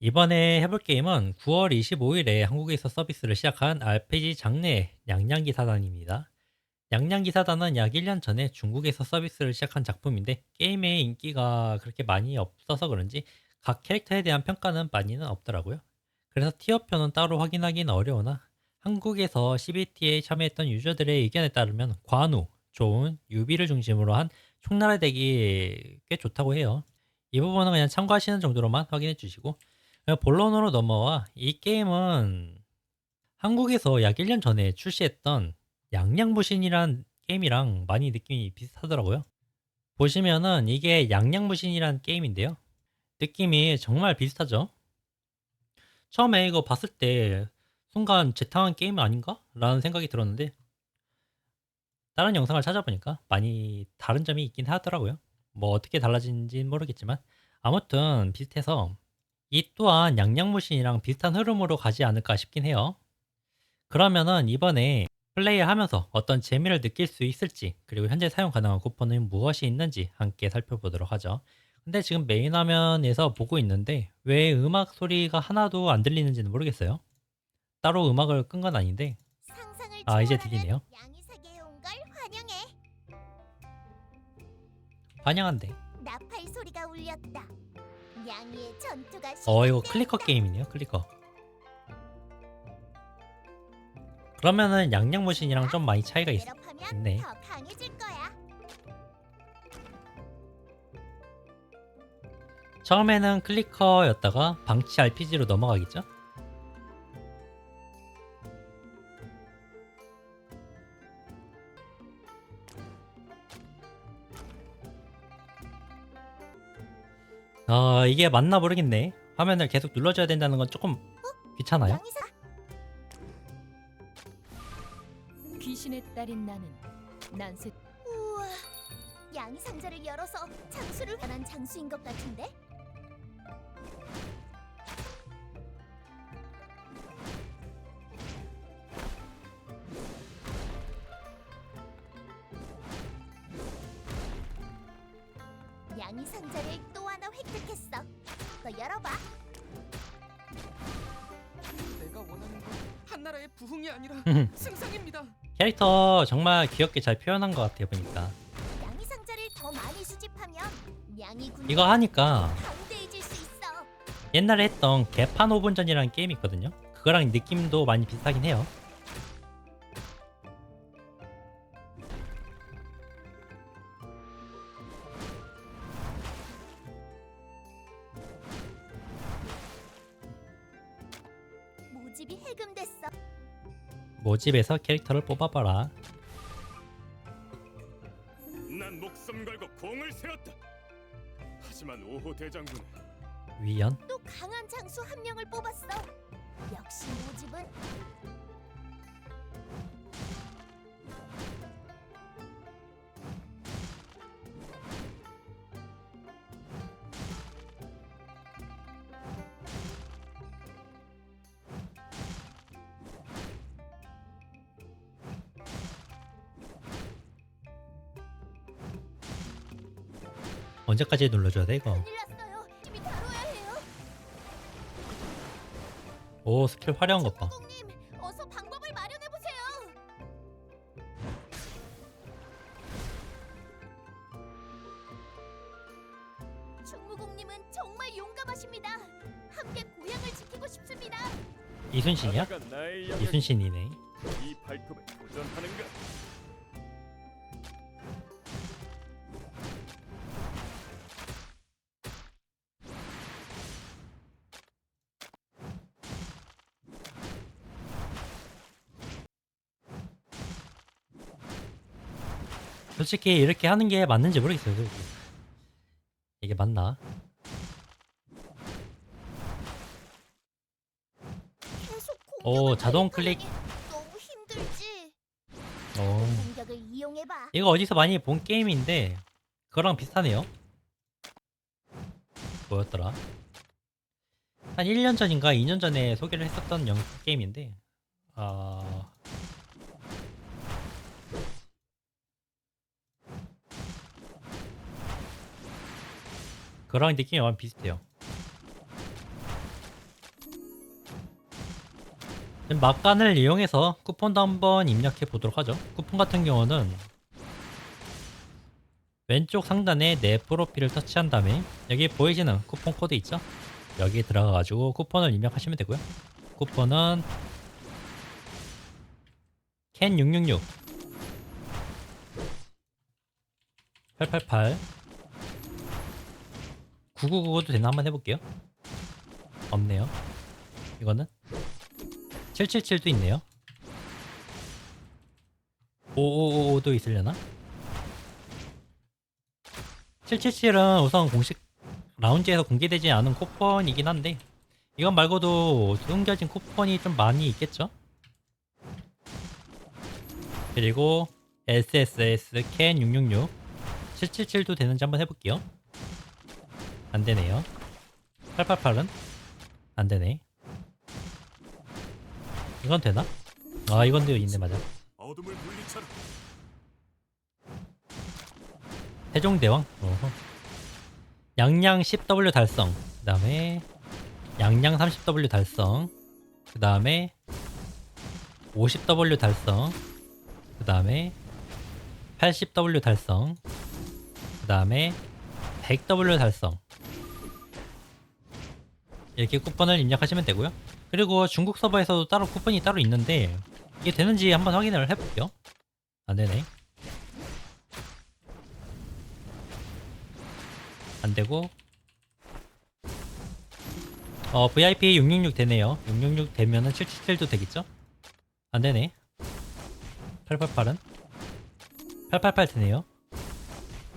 이번에 해볼 게임은 9월 25일에 한국에서 서비스를 시작한 RPG 장르의 냥냥기사단입니다. 냥냥기사단은 약 1년 전에 중국에서 서비스를 시작한 작품인데 게임의 인기가 그렇게 많이 없어서 그런지 각 캐릭터에 대한 평가는 많이는 없더라고요. 그래서 티어표는 따로 확인하기는 어려우나 한국에서 CBT에 참여했던 유저들의 의견에 따르면 관우, 좋은, 유비를 중심으로 한 총나라 덱이 꽤 좋다고 해요. 이 부분은 그냥 참고하시는 정도로만 확인해 주시고 본론으로 넘어와 이 게임은 한국에서 약 1년 전에 출시했던 양양무신이란 게임이랑 많이 느낌이 비슷하더라고요. 보시면은 이게 양양무신이란 게임인데요. 느낌이 정말 비슷하죠? 처음에 이거 봤을 때 순간 재탕한 게임 아닌가? 라는 생각이 들었는데 다른 영상을 찾아보니까 많이 다른 점이 있긴 하더라고요. 뭐 어떻게 달라진지는 모르겠지만 아무튼 비슷해서 이 또한 양양무신이랑 비슷한 흐름으로 가지 않을까 싶긴 해요. 그러면은 이번에 플레이하면서 어떤 재미를 느낄 수 있을지 그리고 현재 사용 가능한 쿠폰은 무엇이 있는지 함께 살펴보도록 하죠. 근데 지금 메인 화면에서 보고 있는데 왜 음악 소리가 하나도 안 들리는지는 모르겠어요. 따로 음악을 끈 건 아닌데 아, 이제 들리네요. 환영한데. 나팔 소리가 울렸다. 양이의 전투가 어 이거. 클리커 게임이네요. 클리커. 그러면은 양양무신이랑 좀 많이 차이가 있, 있네. 더 강해질 거야. 처음에는 클리커였다가 방치 RPG로 넘어가겠죠? 아 이게 맞나 모르겠네. 화면을 계속 눌러줘야 된다는 건 조금 귀찮아요. 귀신의 딸인 나는 난세 우와. 양이 상자를 열어서 장수를 관한 장수인 것 같은데? 양이 상자를. 너 열어봐. 내가 원하는 건 한나라의 부흥이 아니라 승상입니다. 캐릭터 정말 귀엽게 잘 표현한 것 같아요 보니까. 양이 상자를 더 많이 수집하면 양이 군 이거 하니까 강대해질 수 있어. 옛날에 했던 개판 5분 전이라는 게임이 있거든요. 그거랑 느낌도 많이 비슷하긴 해요. 모집이 해금됐어. 모집에서 캐릭터를 뽑아봐라. 난 목숨 걸고 공을 세웠다. 하지만 오호 대장군은 위연. 또 강한 장수 한 명을 뽑았어. 역시 모집은 언제까지 눌러줘야 돼 이거? 큰일 났어요. 집이 다뤄야 해요. 오 스킬 화려한 것 봐. 주무공님, 어서 방법을 마련해 보세요. 충무공님은 정말 용감하십니다. 함께 고향을 지키고 싶습니다. 이순신이야? 이순신이네. 솔직히 이렇게 하는 게 맞는지 모르겠어요. 솔직히. 이게 맞나? 계속 오, 공격을 자동 클릭. 너무 힘들지. 어. 공격을 이용해 봐. 이거 어디서 많이 본 게임인데 그거랑 비슷하네요. 뭐였더라? 한 1년 전인가 2년 전에 소개를 했었던 영 게임인데 아 그랑 느낌이 완전 비슷해요. 막간을 이용해서 쿠폰도 한번 입력해 보도록 하죠. 쿠폰 같은 경우는 왼쪽 상단에 내 프로필을 터치한 다음에 여기 보이시는 쿠폰 코드 있죠? 여기 들어가 가지고 쿠폰을 입력하시면 되고요. 쿠폰은 캔666 888 9999도 되나 한번 해볼게요. 없네요. 이거는 777도 있네요. 5555도 있으려나? 777은 우선 공식 라운지에서 공개되지 않은 쿠폰이긴 한데 이건 말고도 숨겨진 쿠폰이 좀 많이 있겠죠? 그리고 SSS 캔 666 777도 되는지 한번 해볼게요. 안 되네요. 888은 안 되네. 이건 되나? 아 이건 되어 있네 맞아. 세종대왕. 어허. 양양 10W 달성. 그 다음에 양양 30W 달성. 그 다음에 50W 달성. 그 다음에 80W 달성. 그 다음에 100W 달성. 이렇게 쿠폰을 입력하시면 되고요. 그리고 중국 서버에서도 따로 쿠폰이 따로 있는데 이게 되는지 한번 확인을 해볼게요. 안 되네. 안 되고 어 VIP 666 되네요 666 되면은 777도 되겠죠? 안 되네 888은 888 되네요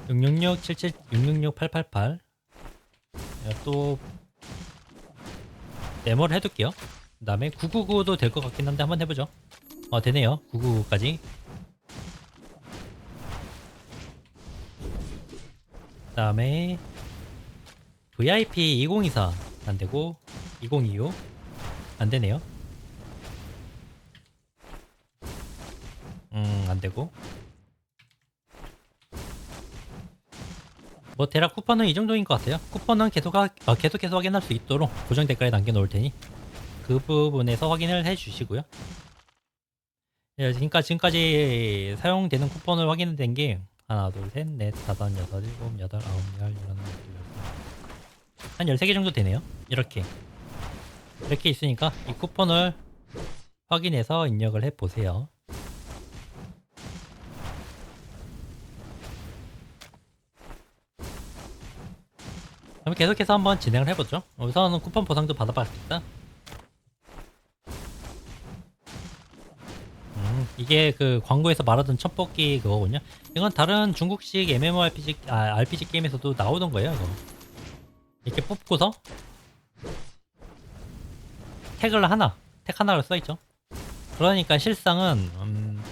666 77 666 888 또 메모를 해둘게요. 그 다음에 999도 될 것 같긴 한데 한번 해보죠. 어 되네요. 999까지. 그 다음에 VIP 2024 안되고 2025 안되네요. 음 안되고 뭐 대략 쿠폰은 이 정도인 것 같아요. 쿠폰은 계속, 하, 어, 계속해서 확인할 수 있도록 고정 댓글에 남겨 놓을 테니 그 부분에서 확인을 해 주시고요. 예, 그러니까 지금까지 사용되는 쿠폰을 확인된 게 하나 둘셋넷 다섯 여섯 일곱 여덟 아홉 열 열셋 한 13개 정도 되네요. 이렇게. 이렇게 있으니까 이 쿠폰을 확인해서 입력을 해 보세요 그럼 계속해서 한번 진행을 해보죠. 우선은 쿠폰 보상도 받아봤습니다. 음, 이게 그 광고에서 말하던 첫 뽑기 그거군요. 이건 다른 중국식 MMORPG 아, RPG 게임에서도 나오던 거예요 이거. 이렇게 뽑고서 택을 하나 택 하나를 써있죠. 그러니까 실상은 음,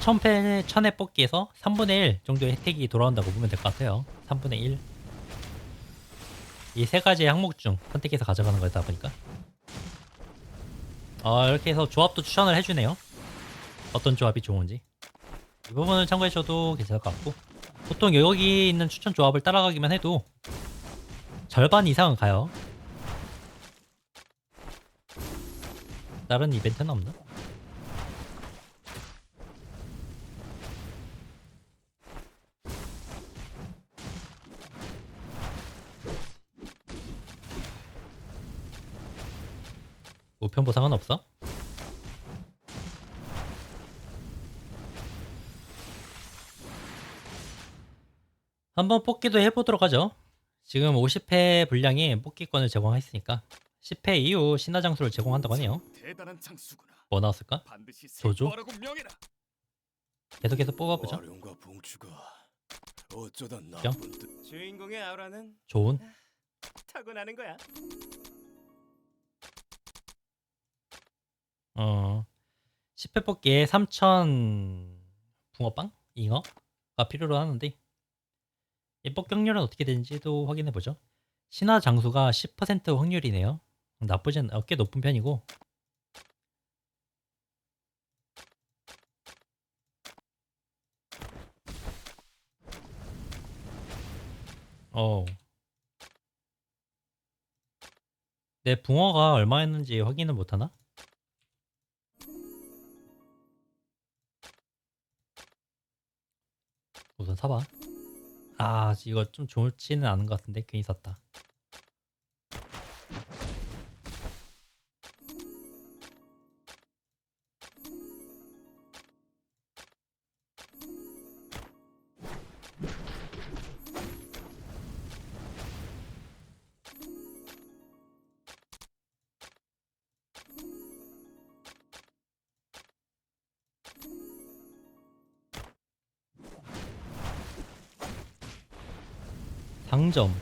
1000회, 1000회 뽑기에서 3분의 1 정도의 혜택이 돌아온다고 보면 될 것 같아요. 3분의 1 이 세 가지의 항목 중 선택해서 가져가는 거다 보니까. 어, 이렇게 해서 조합도 추천을 해주네요. 어떤 조합이 좋은지. 이 부분을 참고해 줘도 괜찮을 것 같고. 보통 여기 있는 추천 조합을 따라가기만 해도 절반 이상은 가요. 다른 이벤트는 없나? 우편 보상은 없어? 한번 뽑기도 해보도록 하죠. 지금 50회 분량의 뽑기권을 제공했으니까 10회 이후 신화 장수를 제공한다고 하네요. 대단한 장수구나. 뭐 나왔을까? 반드시 명해라. 계속해서 봉추가 어쩌다 뿅. 나쁜 뜻 주인공의 아우라는 좋은 타고나는 거야 어 10회 뽑기에 3,000 붕어빵? 잉어가 필요로 하는데 이 뽑격률은 어떻게 되는지도 확인해 보죠. 신화 장수가 10% 확률이네요. 나쁘진 어, 꽤 높은 편이고 어. 내 붕어가 얼마였는지 확인을 못하나? 사봐. 아 이거 좀 좋지는 않은 것 같은데 괜히 샀다. 상점.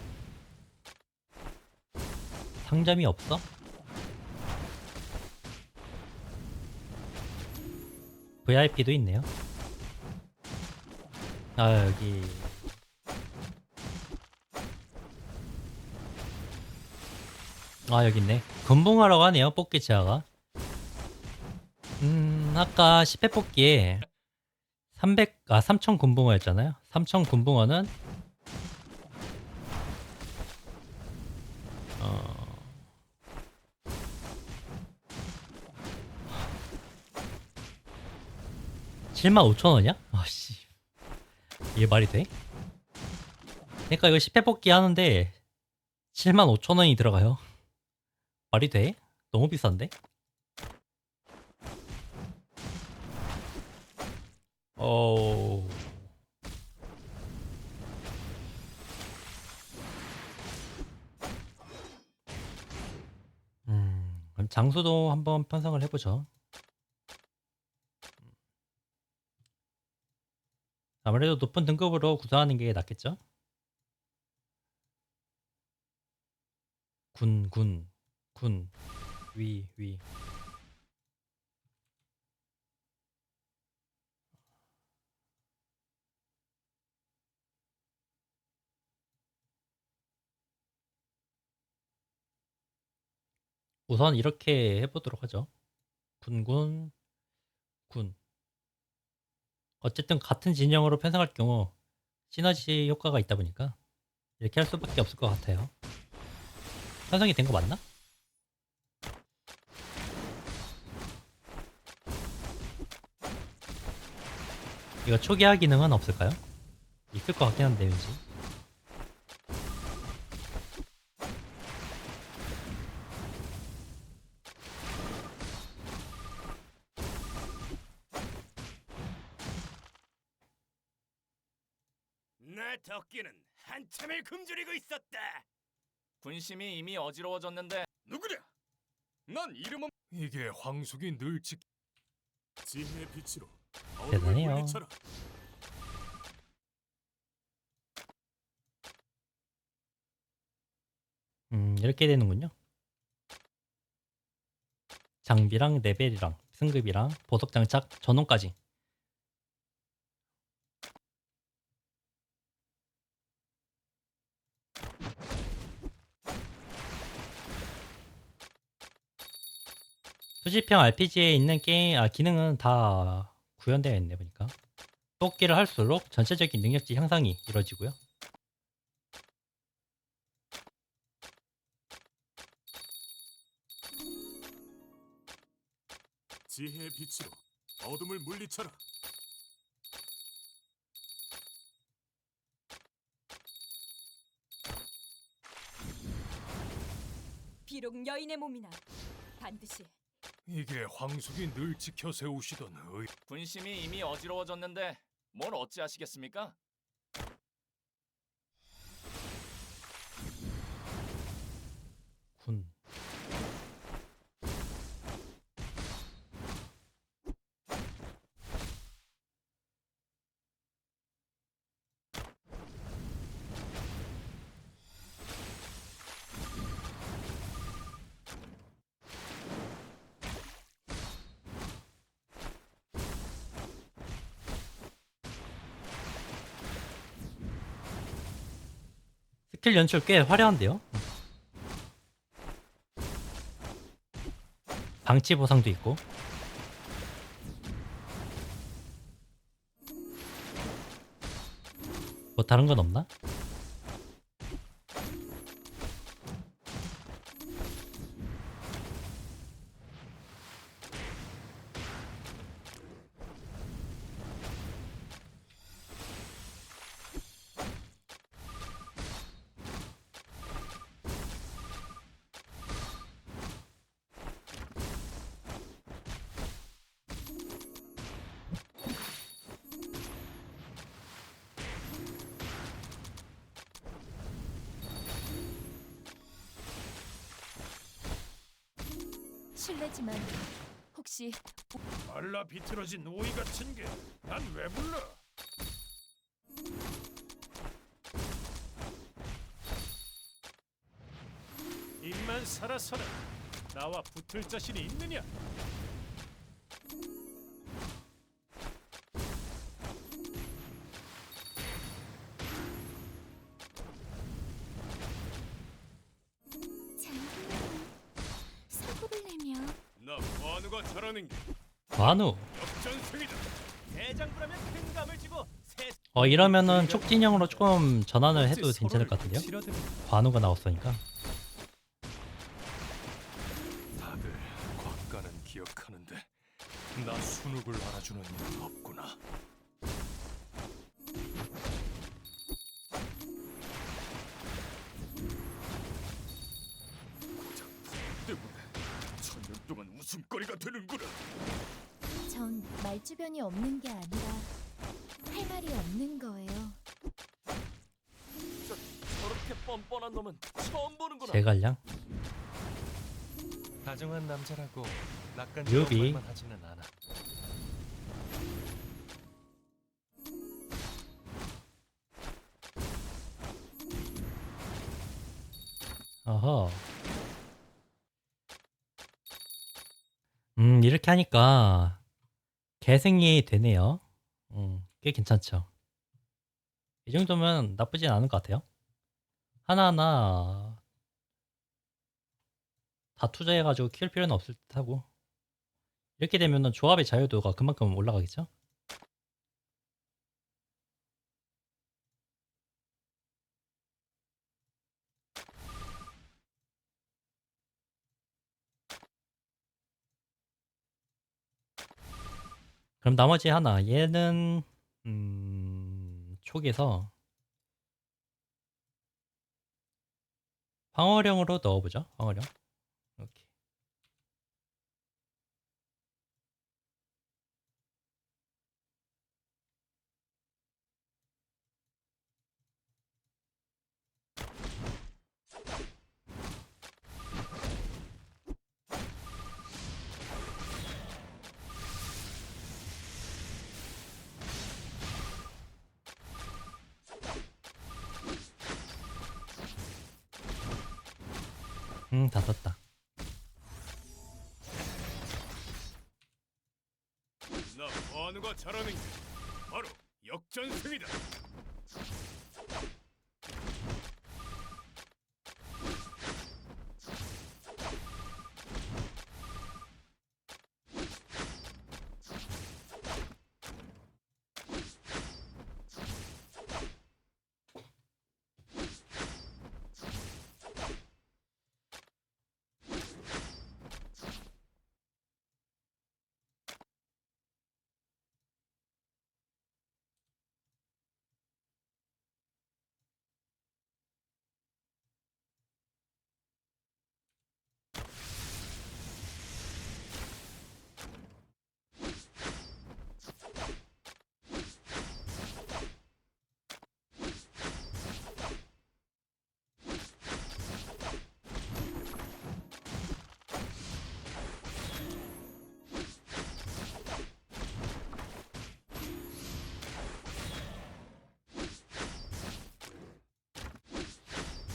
상점이 없어? VIP도 있네요. 아 여기 아 여기 있네. 금붕하러 가네요. 뽑기 지하가. 음 아까 10회 뽑기에 300, 아, 3000 군붕어였잖아요. 3000 군붕어는 (7만 5천 원이야? 아씨 이게 말이 돼? 그러니까 이거 10회 뽑기 하는데 7만 5천 원이 들어가요 말이 돼? 너무 비싼데? 어... 음, 그럼 장소도 한번 편성을 해보죠. 아무래도 높은 등급으로 구성하는 게 낫겠죠? 군, 군, 군, 위, 위. 우선 이렇게 해보도록 하죠. 군군 군. 어쨌든 같은 진영으로 편성할 경우 시너지 효과가 있다 보니까 이렇게 할 수밖에 없을 것 같아요. 편성이 된 거 맞나? 이거 초기화 기능은 없을까요? 있을 것 같긴 한데 왠지. 내 덕기는 한참을 굶주리고 있었다. 군심이 이미 어지러워졌는데 누구냐? 난 이름 없. 이게 황숙이 늘 지... 지혜의 빛으로 대단해요. 물리쳐라. 음, 이렇게 되는군요. 장비랑 레벨이랑 승급이랑 보석 장착 전원까지. 수집형 RPG에 있는 게임 아, 기능은 다 구현되어 있네 보니까. 뽑기를 할수록 전체적인 능력치 향상이 이루어지고요. 지혜의 빛으로 어둠을 물리쳐라. 비록 여인의 몸이나 반드시 이게 황숙이 늘 지켜 세우시던 의... 군심이 이미 어지러워졌는데 뭘 어찌하시겠습니까? 군. 스킬 연출 꽤 화려한데요? 방치 보상도 있고 뭐 다른 건 없나? 실례지만 혹시 말라 비틀어진 오이 같은 게 난 왜 불러? 입만 살아서라. 나와 붙을 자신이 있느냐? 관우가 잘하는 게 관우. 역전승이다. 대장부라면 큰 감을 쥐고 새 어 이러면은 촉진형으로 조금 전환을 해도 괜찮을 것 같은데요? 관우가 나왔으니까. 다들 곽가는 기억하는데 나 순욱을 알아주는 갈량. 다정한 남자라고 낯간. 말만 하지는 않아. 어허. 음, 이렇게 하니까 계승이 되네요. 음, 꽤 괜찮죠. 이 정도면 나쁘진 않은 것 같아요. 하나하나 다 투자해가지고 키울 필요는 없을 듯 하고. 이렇게 되면은 조합의 자유도가 그만큼 올라가겠죠? 그럼 나머지 하나 얘는 음, 촉에서 방어령으로 넣어보죠. 방어령. 음, 다 썼다. 나 관우가 잘하는 게 바로 역전승이다.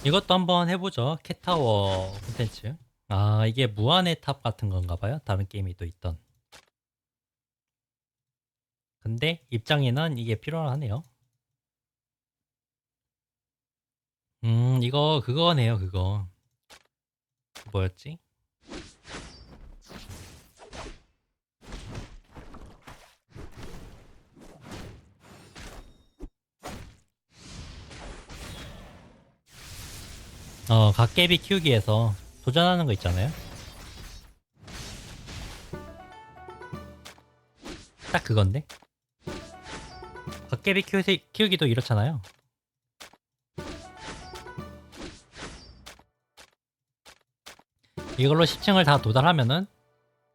이것도 한번 해보죠. 캣타워 콘텐츠. 아, 이게 무한의 탑 같은 건가 봐요. 다른 게임이 또 있던. 근데 입장에는 이게 필요하네요. 음, 이거 그거네요, 그거. 뭐였지? 어, 갓개비 키우기에서 도전하는 거 있잖아요. 딱 그건데. 갓개비 키우기, 키우기도 이렇잖아요. 이걸로 10층을 다 도달하면은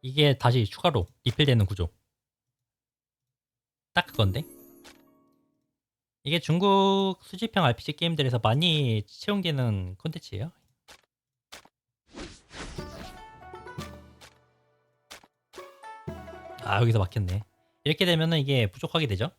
이게 다시 추가로 리필되는 구조. 딱 그건데. 이게 중국 수집형 RPG 게임들에서 많이 채용되는 콘텐츠예요. 아 여기서 막혔네. 이렇게 되면은 이게 부족하게 되죠.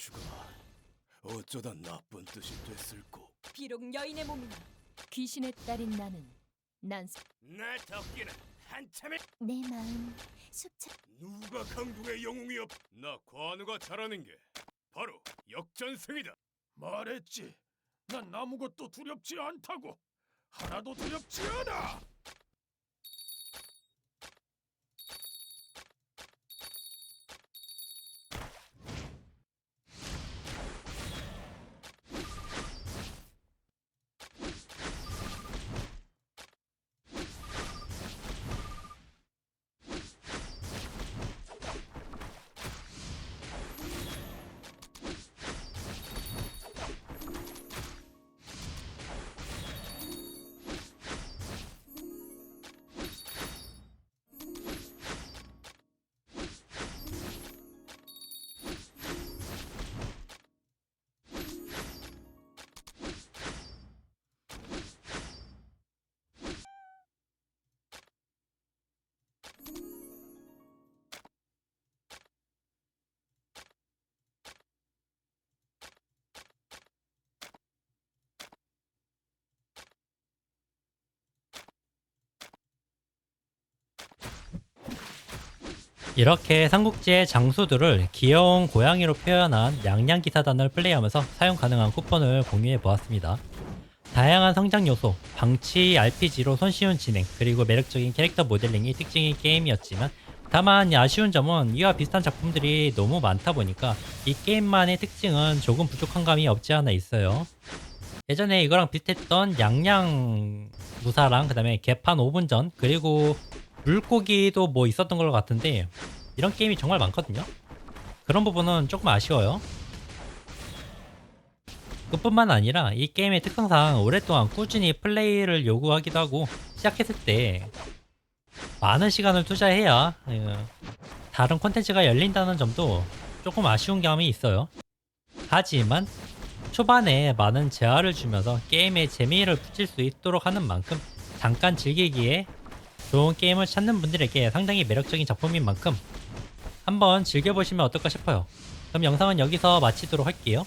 봉추가 어쩌다 나쁜 뜻이 됐을꼬. 비록 여인의 몸이나 귀신의 딸인 나는 난내 덕기는 한참에 내 마음 숲차 누가 강국의 영웅이 없. 나 관우가 잘하는 게 바로 역전승이다. 말했지. 난 아무것도 두렵지 않다고. 하나도 두렵지 않아. 이렇게 삼국지의 장수들을 귀여운 고양이로 표현한 양양기사단을 플레이하면서 사용 가능한 쿠폰을 공유해 보았습니다. 다양한 성장 요소, 방치 RPG로 손쉬운 진행, 그리고 매력적인 캐릭터 모델링이 특징인 게임이었지만 다만 아쉬운 점은 이와 비슷한 작품들이 너무 많다 보니까 이 게임만의 특징은 조금 부족한 감이 없지 않아 있어요. 예전에 이거랑 비슷했던 양양 무사랑 그 다음에 개판 5분 전 그리고 물고기도 뭐 있었던 것 같은데 이런 게임이 정말 많거든요. 그런 부분은 조금 아쉬워요. 그뿐만 아니라 이 게임의 특성상 오랫동안 꾸준히 플레이를 요구하기도 하고 시작했을 때 많은 시간을 투자해야 어, 다른 콘텐츠가 열린다는 점도 조금 아쉬운 감이 있어요. 하지만 초반에 많은 재화를 주면서 게임의 재미를 붙일 수 있도록 하는 만큼 잠깐 즐기기에 좋은 게임을 찾는 분들에게 상당히 매력적인 작품인 만큼 한번 즐겨보시면 어떨까 싶어요. 그럼 영상은 여기서 마치도록 할게요.